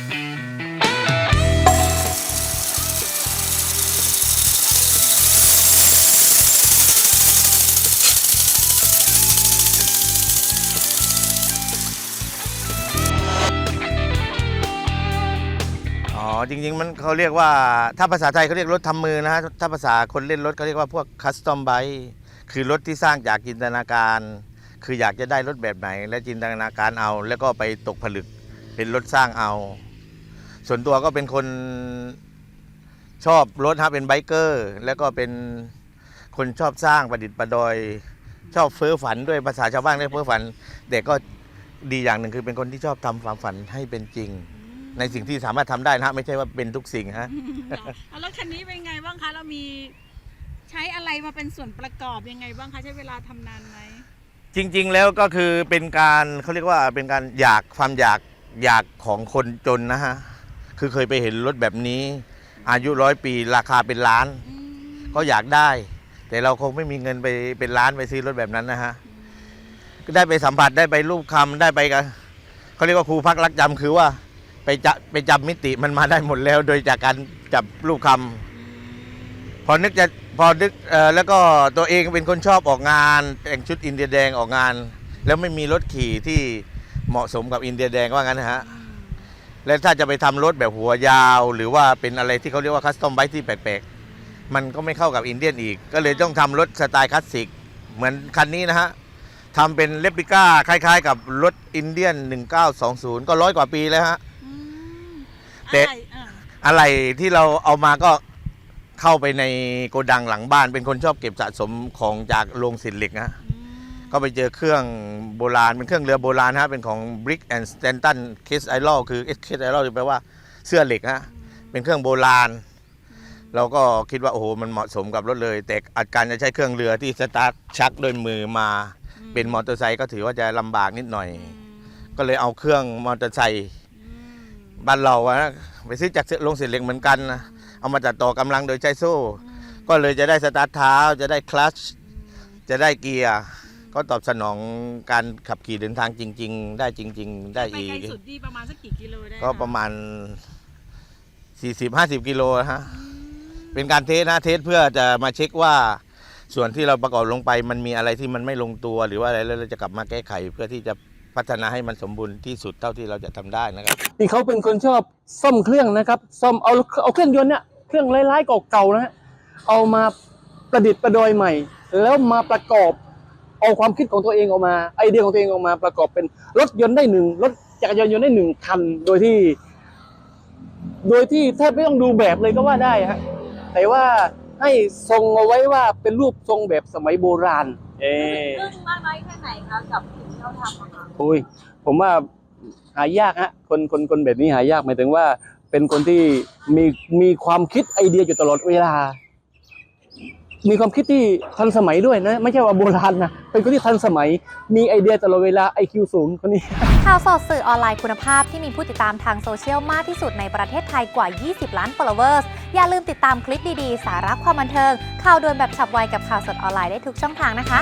อ๋อจริงๆมันเขาเรียกว่าถ้าภาษาไทยเขาเรียกรถทำมือนะฮะถ้าภาษาคนเล่นรถเขาเรียกว่าพวกคัสตอมไบคือรถที่สร้างจากจินตนาการ คืออยากจะได้รถแบบไหน และจินตนาการเอา แล้วก็ไปตกผลึกเป็นรถสร้างเอา ส่วนตัวก็เป็นคนชอบรถฮะเป็นไบเกอร์ แล้วก็เป็นคนชอบสร้างประดิษฐ์ประดอย ชอบเฟ้อฝันด้วยภาษาชาวบ้านเรียกเฟ้อฝันแต่ก็ดีอย่างหนึ่งคือเป็นคนที่ชอบทำความฝันให้เป็นจริง ในสิ่งที่สามารถทำได้นะฮะไม่ใช่ว่าเป็นทุกสิ่งฮะ เอาแล้วคันนี้เป็นไงบ้างคะ เรามีใช้อะไรมาเป็นส่วนประกอบยังไงบ้างคะ ใช้เวลาทำนานไหมจริงๆ แล้วก็คือเป็นการเขาเรียกว่าเป็นการอยากความอยากอยากของคนจนนะฮะ คือเคยไปเห็นรถแบบนี้ อายุร้อยปีราคาเป็นล้าน อืมก็อยากได้ แต่เราคงไม่มีเงินไปเป็นล้านไปซื้อรถแบบนั้นนะฮะก็ได้ไปสัมผัสได้ไปรูปคำได้ไปกับเขาเรียกว่าครูพักรักจำคือว่าไปจะไปจำมิติมันมาได้หมดแล้ว โดยจากการจับรูปคำพอนึกจะพอนึกเออแล้วก็ตัวเองเป็นคนชอบออกงานแต่งชุดอินเดียแดงออกงาน แล้วไม่มีรถขี่ที่เหมาะสมกับอินเดียแดงว่างั้นนะฮะ แล้วถ้าจะไปทำรถแบบหัวยาว หรือว่าเป็นอะไรที่เขาเรียกว่าคัสตอมไบค์ที่แปลกๆมันก็ไม่เข้ากับอินเดียนอีก ก็เลยต้องทำรถสไตล์คลาสสิกเหมือนคันนี้นะฮะทำเป็นเลปิก้าคล้าย ๆ กับรถอินเดียน 1920 ก็ร้อยกว่าปีแล้วฮะอืมแต่อะไรอะอะไรที่เราเอามาก็เข้าไปในโกดังหลังบ้าน เป็นคนชอบเก็บสะสมของจากโรงสินเหล็กนะฮะอืม ก็ไปเจอเครื่องโบราณเป็นเครื่องเรือโบราณฮะเป็นของ Brick and Stanton Case Iron คือ Case Iron แปลว่าเสื้อเหล็กฮะเป็นเครื่องโบราณ เราก็คิดว่าโอ้โหมันเหมาะสมกับรถเลย แต่อาการจะใช้เครื่องเรือที่สตาร์ทชักด้วยมือมา เป็นมอเตอร์ไซค์ก็ถือว่าจะลำบากนิดหน่อย ก็เลยเอาเครื่องมอเตอร์ไซค์บ้านเราอะนะไปซื้อจากโรงเสียเหล็กเหมือนกันนะเอามาจัดต่อกำลังโดยใช้โซ่ ก็เลยจะได้สตาร์ทเท้าจะได้คลัชจะได้เกียร์ ก็ตอบสนองการขับขี่เดินทางจริง ๆ ได้จริง ๆ ได้ไปอีไกลกสุดที่ประมาณสักกี่กิโลได้ก็ประมาณ 40-50 กิโลนะฮะเป็นการเทสนะเทสเพื่อจะมาเช็คว่าส่วนที่เราประกอบลงไปมันมีอะไรที่มันไม่ลงตัว หรือว่าอะไรแล้วเราจะกลับมาแก้ไข เพื่อที่จะพัฒนาให้มันสมบูรณ์ที่สุดเท่าที่เราจะทำได้นะครับ นี่เขาเป็นคนชอบซ่อมเครื่องนะครับซ่อมเอาเอาเครื่องยนต์เนี่ยเครื่องร้ายๆเก่าๆนะฮะเอามาประดิษฐ์ประดอยใหม่ แล้วมาประกอบ เอาความคิดของตัวเองออกมา ไอเดียของตัวเองออกมาประกอบเป็นรถยนต์ได้หนึ่งรถจักรยานยนต์ได้หนึ่งคันโดยที่ โดยที่แทบไม่ต้องดูแบบเลยก็ว่าได้ฮะแต่ว่าให้ทรงเอาไว้ว่าเป็นรูปทรงแบบสมัยโบราณ เออเรื่องมากน้อยแค่ไหนคะกับสิ่งที่เราทำอะคะโอ้ยผมว่าหายากฮะคนคนคนแบบนี้หายากหมายถึงว่า เป็นคนที่มีมีความคิดไอเดียอยู่ตลอดเวลา มีความคิดที่ทันสมัยด้วยนะ ไม่ใช่ว่าโบราณนะเป็นคนที่ทันสมัย มีไอเดียตลอดเวลาไอคิวสูงคนนี้ ข่าวสดสื่อออนไลน์คุณภาพที่มีผู้ติดตามทางโซเชียลมากที่สุดในประเทศไทยกว่า 20 ล้าน followers อย่าลืมติดตามคลิปดีๆ สาระความบันเทิง ข่าวด่วนแบบฉับไวกับข่าวสดออนไลน์ได้ทุกช่องทางนะคะ